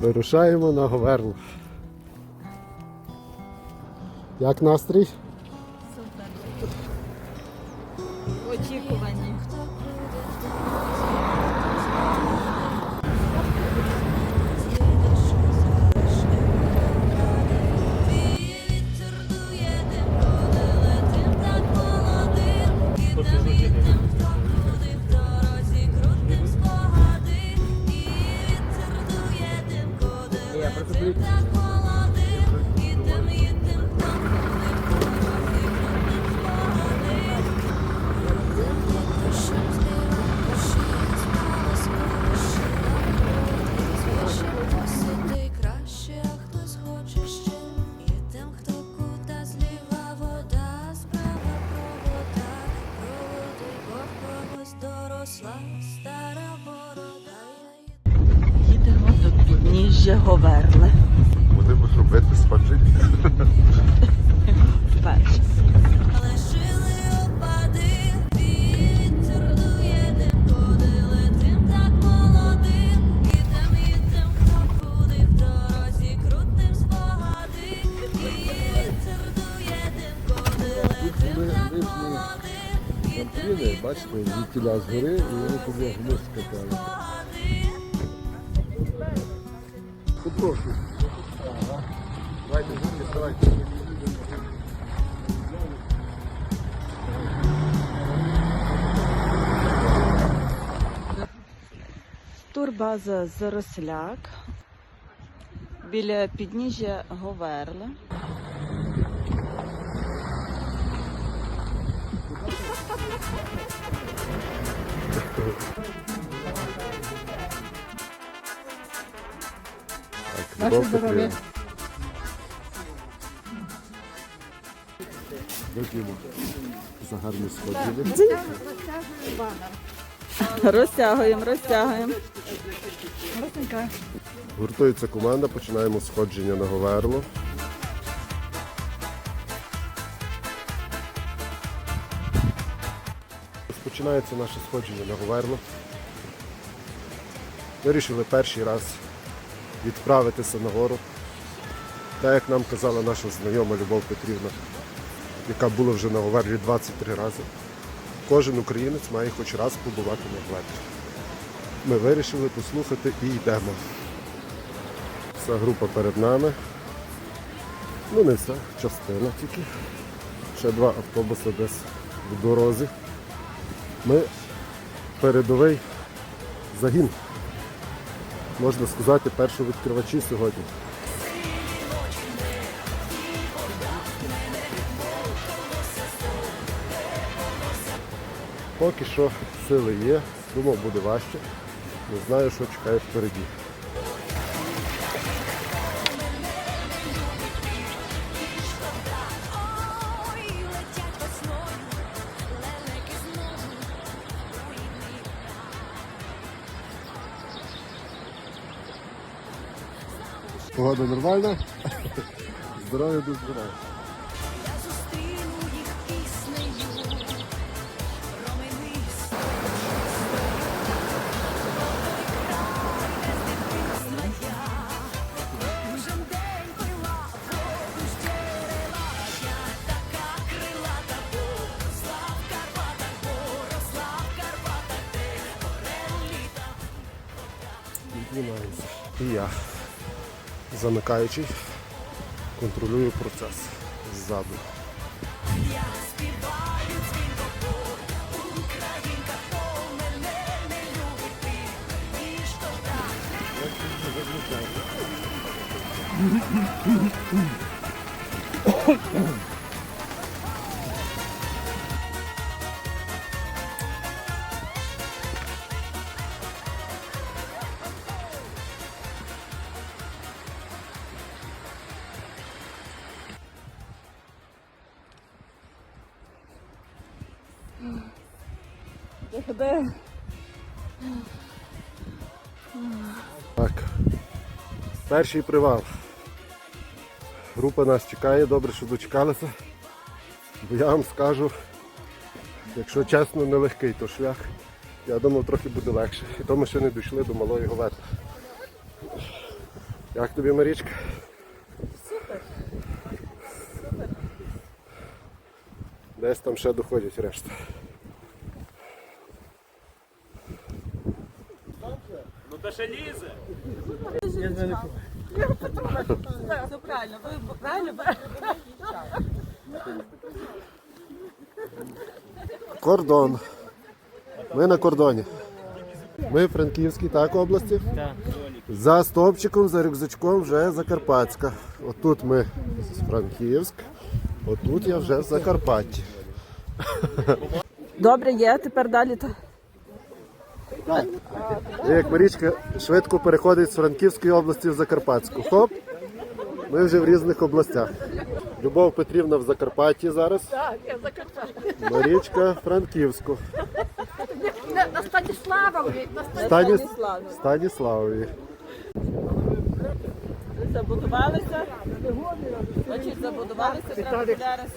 Вирушаємо на Говерну. Як настрій? Супер. Очікувані. the bridge. Куди летим так молодим. Ідем, ідем, Бачите, звідтіля згори і вони туди вниз катали. Турбаза Заросляк. Біля підніжжя Говерли. Так, любов Петрівна. За гарні сходження. Розтягуємо, розтягуємо. Гуртується команда, починаємо сходження на Говерло. Розпочинається наше сходження на Говерло. Вирішили перший раз відправитися на гору. Так як нам казала наша знайома Любов Петрівна, яка була вже на Говерлі 23 рази. Кожен українець має хоч раз побувати на Говерлі. Ми вирішили послухати і йдемо. Вся група перед нами. Ну не вся, частина тільки. Ще два автобуси десь в дорозі. Ми передовий загін. Можна сказати, першовідкривачі сьогодні. Поки що сили є, думав буде важче. Не знаю, що чекає впереді. Погода нормальна? Здоров'я до здоров'я. Замикаючий, контролюю процес ззаду. Я Перший привал. Група нас чекає, добре, що дочекалися. Бо я вам скажу, якщо чесно, нелегкий то шлях. Я думав, трохи буде легше. І то ми ще не дійшли до малої говети. Як тобі, Марічка? Супер. Десь там ще доходять решта. Ну та ще лізе. Все правильно, ви правильно? Кордон. Ми на кордоні. Ми в Франківській так області. За стовпчиком, за рюкзачком вже Закарпатська. Отут ми з Франківськ, отут я вже в Закарпатті. Добре, є, тепер далі. Як Марічка швидко переходить з Франківської області в Закарпатську. Хоп, ми вже в різних областях. Любов Петрівна в Закарпатті зараз. Так, я Закарпаття. Марічка Франківську. На, на Станіславові, на Станіславові. Станіславові. Забудувалися. Значить, забудувалися.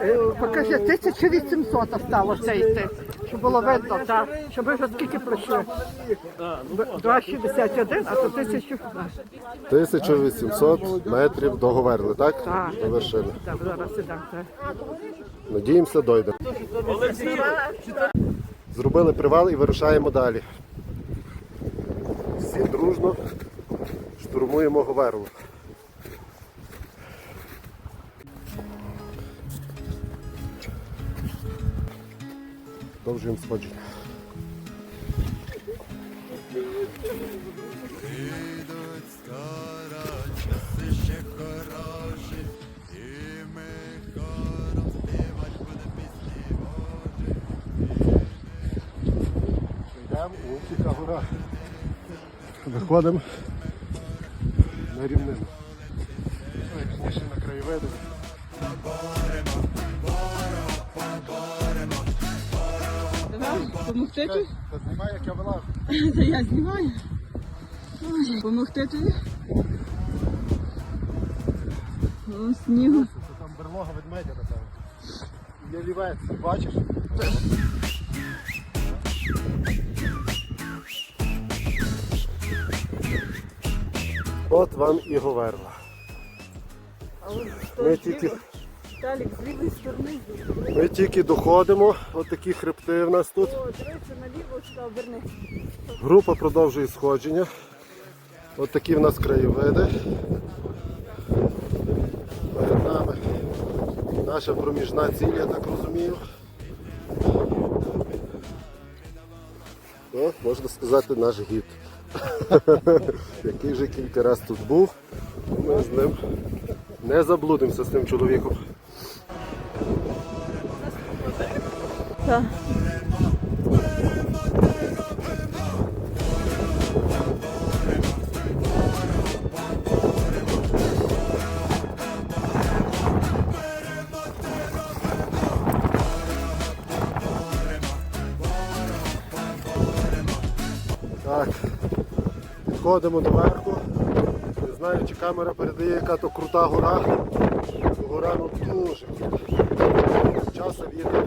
Е, Покажи, 1800 осталося йти, щоб було видно, так, щоб ви вже скільки пройшли. 2,61, а то 1000. 1800 метрів до Говерли, так? Так. До вершини. Так, зараз ідемо. так. Надіємося, дойдемо. Зробили привал і вирушаємо далі. Всі дружно штурмуємо Говерлу. Продовжуємо сходження. Йдемо у Луцька. Виходимо на рівнину. Ну, і пізніше на краєвиди. Помогти тобі? Та знімай, як я вилажу. Та я знімаю. Помогти тобі? О, снігу. Це там берлога ведмедя, напевно. Є лівець, бачиш? От вам і Говерла. Ми тільки, Талік, з лівої сторони. ми тільки доходимо, от такі хребти в нас тут. О, дивися наліво, сюди оберни. Група продовжує сходження. От такі в нас краєвиди. Перед нами наша проміжна ціль, я так розумію. О, можна сказати, наш гід. Який вже кілька разів тут був. Ми з ним не заблудимося з тим чоловіком. Так. Так, підходимо до верху. Не знаю, чи камера передає, яка то крута гора. Гора ну дуже. Часом їде.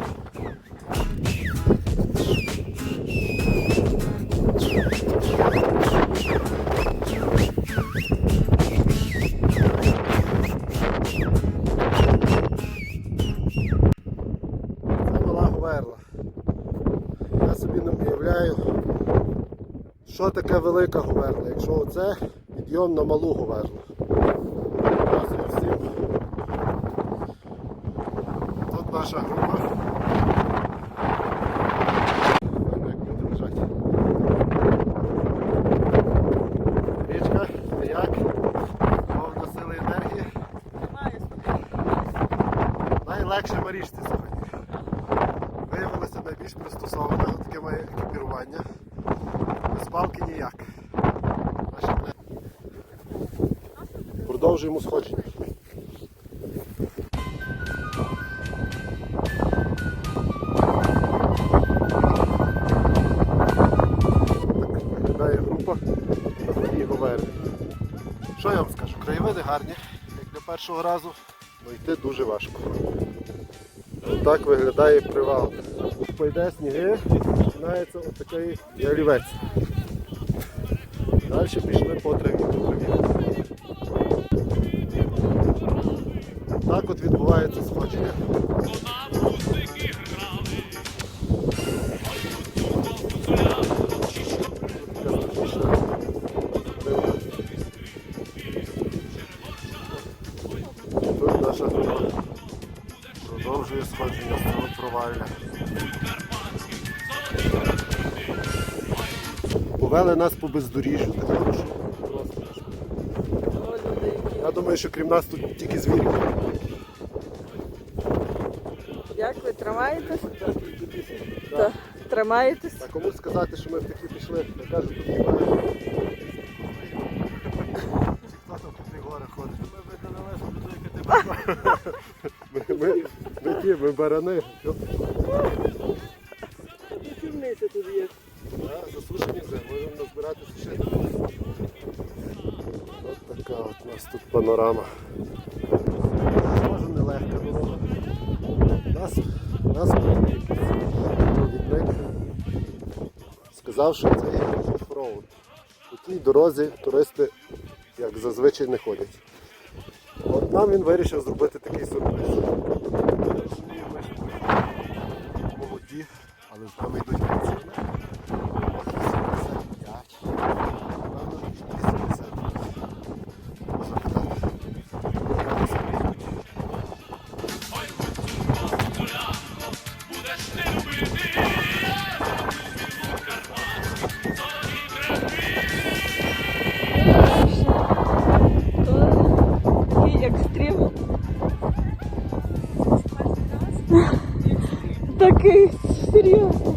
Що таке велика Говерла, якщо оце підйом на малу Говерлу. Тут наша група. Річка, як? Повна сили енергії. Найлегше Марічці сьогодні. Виявилося найбільш пристосоване до таке моє екіпірування. Палки ніяк. Продовжуємо сходження. Виглядає група і Говери. Що я вам скажу? Краєвиди гарні, як для першого разу, але йти дуже важко. Так виглядає привал. Пойде сніги, починається отакий ялівець далі пішли по траві. Так от відбувається сходження. Повели нас по бездоріжжю. Я думаю, що крім нас тут тільки звірі. Як ви тримаєтесь? Так. Тримаєтесь? А кому сказати, що ми в такі пішли, я кажу, тут немає. Хто там по тих горах ходить? Ми, ми, ми ті, ми барани. Вже, можемо назбирати сушити. От така от у нас тут панорама. Може нелегка дорога. Нас, нас сказав, що це є оффроуд. У тій дорозі туристи, як зазвичай, не ходять. От нам він вирішив зробити такий сюрприз. Молоді, але з нами йдуть пенсіонери. Такий серйозно.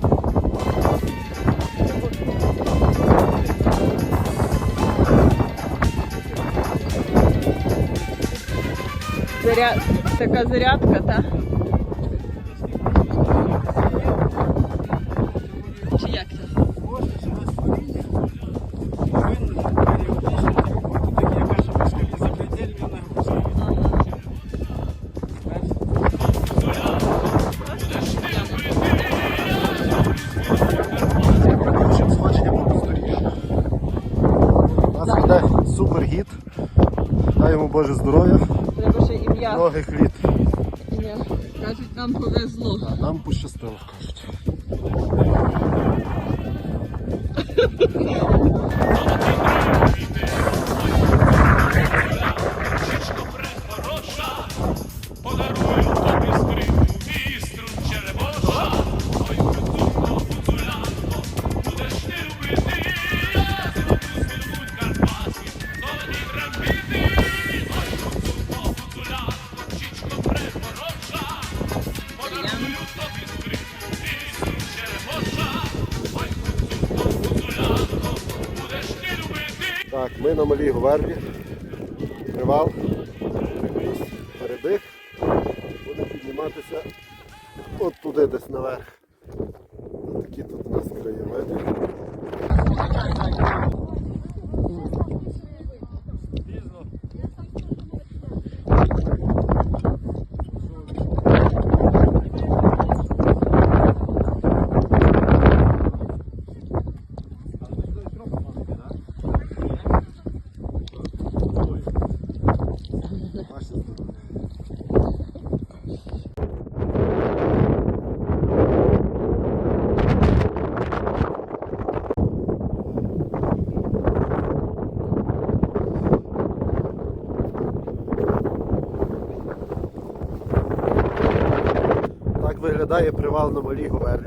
Заряд... Така зарядка, так? Боже здоров'я, Треба ще ім'я. многих літ. ім'я. Кажуть, нам повезло. А нам пощастило, кажуть. ми на малій Говерлі. Привал. Якийсь передих. Буде підніматися от туди десь наверх. Такі тут у нас краєвиди. Ваше здоров'я. Так виглядає привал на малій Говерлі.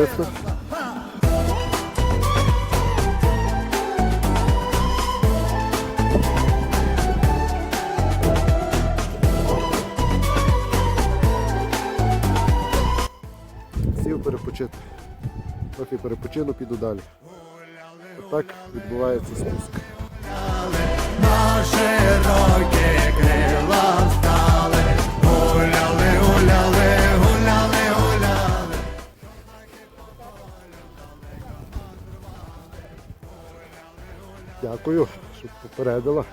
Корисно. Сів перепочити. Трохи перепочину, піду далі. Отак відбувається спуск. Дякую, що попередила.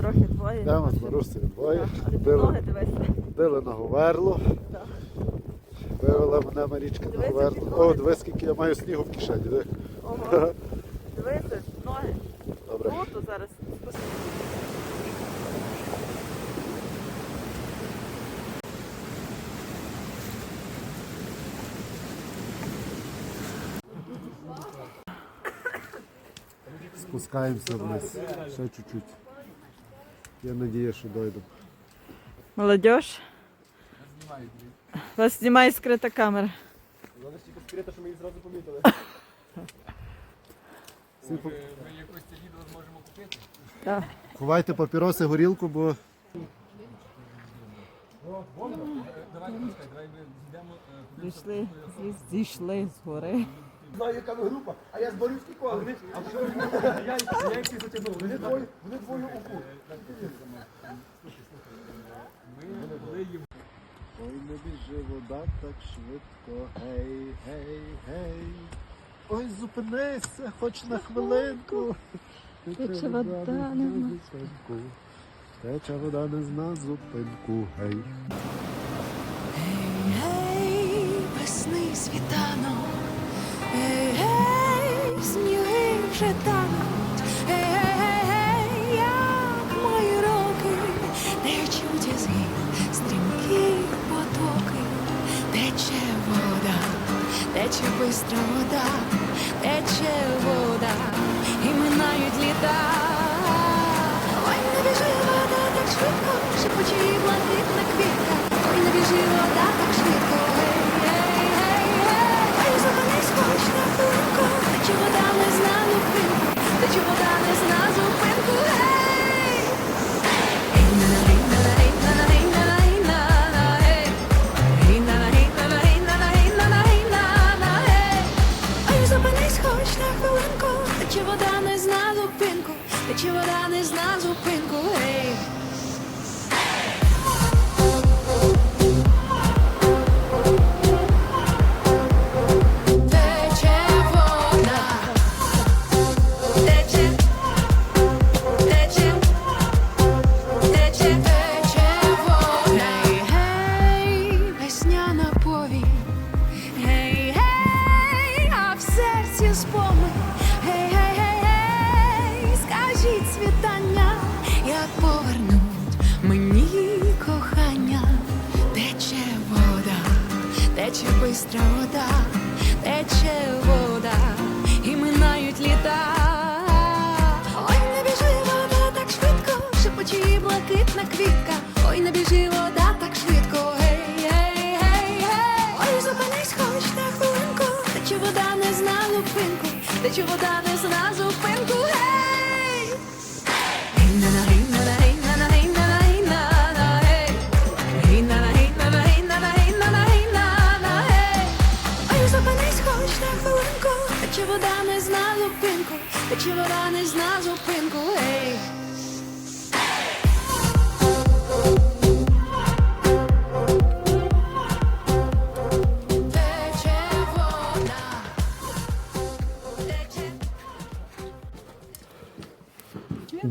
Трохи двоє. Йдемо з Марусею двоє. Ходили, ходили на Говерлу. Вивела мене Марічка на які О, дивись, скільки я маю снігу в кишені. Ого. Дивися, ноги. Добре. Круто зараз. Спускаємося вниз. Ще чуть-чуть. Я надію, що дойдемо. Молодіж. Вас знімає скрита камера. Вона стільки скрита, щоб ми її зразу помітили. Ми якось Всі по- Так. Ховайте папіроси, горілку, бо Зійшли, зійшли з гори. Ой, не біжи вода так швидко. Гей, гей, гей. Ой, зупинися, хоч на хвилинку. Тече вода, не зна- зупинку. Тече вода не зна зупинку. Гей. Гей, весни світанок, гей, гей, вже тануть, гей, гей, гей, як роки, течуть із стрімкі потоки, тече вода, тече бистра вода, тече вода, і минають літа. Ой, не біжи вода так швидко, шепоче її блакитна квітка. Ой, не біжи вода так швидко, хвилинку, тече вода не зна зупинку, тече вода не зна зупинку, не біжи вода так швидко. Гей, гей, гей, гей. Ой, зупинись хоч на хвилинку, тече вода не зна зупинку, тече вода не зна зупинку.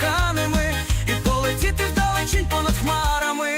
коханими, і полетіти вдалечінь понад хмарами.